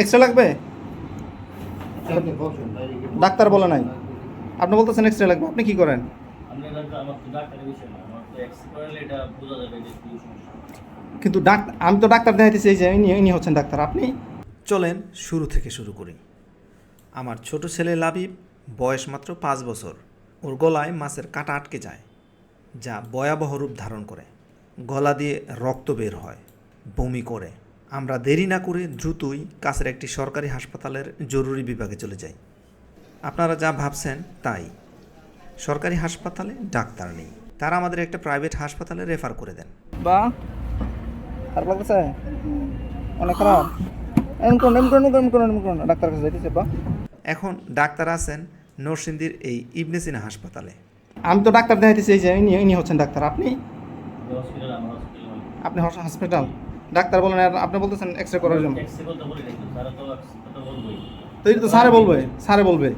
X-ray লাগবে? Doctor বলে নাই। আপনি বলতেছেন এক্সরে লাগবে, আপনি কি করেন? কিন্তু ডাক্তার আমি তো ডাক্তার দেখাইতেছি, এই যে ইনি হচ্ছেন ডাক্তার, আপনি? চলেন, শুরু থেকে শুরু করি। আমার ছোট ছেলে লাবিব, বয়স মাত্র পাঁচ বছর। ওর গলায় মাছের কাঁটা আটকে যায়, যা ভয়াবহ রূপ ধারণ করে। গলা দিয়ে রক্ত বের হয়, বমি করে। আমরা দেরি না করে দ্রুতই কাছের একটি সরকারি হাসপাতালের জরুরি বিভাগে চলে যাই। আপনারা যা ভাবছেন তাই। সরকারি হাসপাতালে ডাক্তার নেই। তারা আমাদের একটা প্রাইভেট হাসপাতালে রেফার করে দেন। বা খারাপ লাগতেছে? অনেক খারাপ। ডাক্তার কাছে যাইতেছে বা। এখন ডাক্তার আছেন নরসিংদীর এই ইবনেসিনা হাসপাতালে। আমি তো ডাক্তার দেখাইতেছি এই যে ইনি ইনি হচ্ছেন ডাক্তার। আপনি? আপনি হসপিটাল? ডাক্তার বলেন আপনি বলতেছেন এক্সরে করার জন্য। এক্স করতে বলি নাকি তারা তো এক্স কথা বলবোই। তো এই তো স্যারে বলবে স্যারে বলবে।